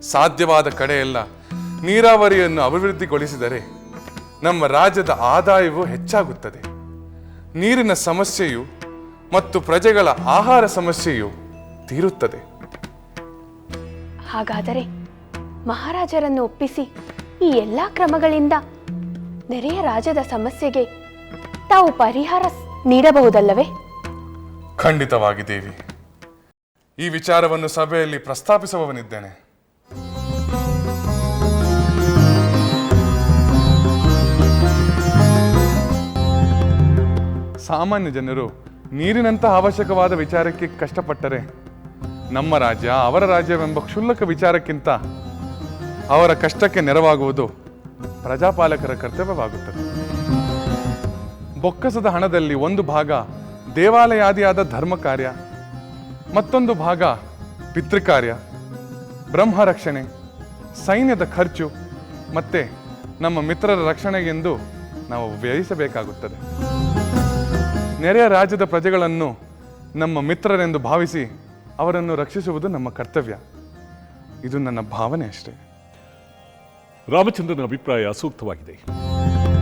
ಸಾಧ್ಯವಾದ ಕಡೆಯೆಲ್ಲ ನೀರಾವರಿಯನ್ನು ಅಭಿವೃದ್ಧಿಗೊಳಿಸಿದರೆ ನಮ್ಮ ರಾಜ್ಯದ ಆದಾಯವು ಹೆಚ್ಚಾಗುತ್ತದೆ. ನೀರಿನ ಸಮಸ್ಯೆಯು ಮತ್ತು ಪ್ರಜೆಗಳ ಆಹಾರ ಸಮಸ್ಯೆಯು ತೀರುತ್ತದೆ. ಹಾಗಾದರೆ ಮಹಾರಾಜರನ್ನು ಒಪ್ಪಿಸಿ ಈ ಎಲ್ಲ ಕ್ರಮಗಳಿಂದ ನೆರೆಯ ರಾಜ್ಯದ ಸಮಸ್ಯೆಗೆ ತಾವು ಪರಿಹಾರ ನೀಡಬಹುದಲ್ಲವೇ? ಖಂಡಿತವಾಗಿ ದೇವಿ. ಈ ವಿಚಾರವನ್ನು ಸಭೆಯಲ್ಲಿ ಪ್ರಸ್ತಾಪಿಸುವವನಿದ್ದೇನೆ. ಸಾಮಾನ್ಯ ಜನರು ನೀರಿನಂತಹ ಅವಶ್ಯಕವಾದ ವಿಚಾರಕ್ಕೆ ಕಷ್ಟಪಟ್ಟರೆ ನಮ್ಮ ರಾಜ್ಯ ಅವರ ರಾಜ್ಯವೆಂಬ ಕ್ಷುಲ್ಲಕ ವಿಚಾರಕ್ಕಿಂತ ಅವರ ಕಷ್ಟಕ್ಕೆ ನೆರವಾಗುವುದು ಪ್ರಜಾಪಾಲಕರ ಕರ್ತವ್ಯವಾಗುತ್ತದೆ. ಬೊಕ್ಕಸದ ಹಣದಲ್ಲಿ ಒಂದು ಭಾಗ ದೇವಾಲಯಾದಿಯಾದ ಧರ್ಮ ಕಾರ್ಯ, ಮತ್ತೊಂದು ಭಾಗ ಪಿತೃಕಾರ್ಯ, ಬ್ರಹ್ಮ ರಕ್ಷಣೆ, ಸೈನ್ಯದ ಖರ್ಚು ಮತ್ತೆ ನಮ್ಮ ಮಿತ್ರರ ರಕ್ಷಣೆಗೆಂದು ನಾವು ವ್ಯಯಿಸಬೇಕಾಗುತ್ತದೆ. ನೆರೆಯ ರಾಜ್ಯದ ಪ್ರಜೆಗಳನ್ನು ನಮ್ಮ ಮಿತ್ರರೆಂದು ಭಾವಿಸಿ ಅವರನ್ನು ರಕ್ಷಿಸುವುದು ನಮ್ಮ ಕರ್ತವ್ಯ. ಇದು ನನ್ನ ಭಾವನೆ ಅಷ್ಟೇ. ರಾಮಚಂದ್ರನ ಅಭಿಪ್ರಾಯ ಸೂಕ್ತವಾಗಿದೆ.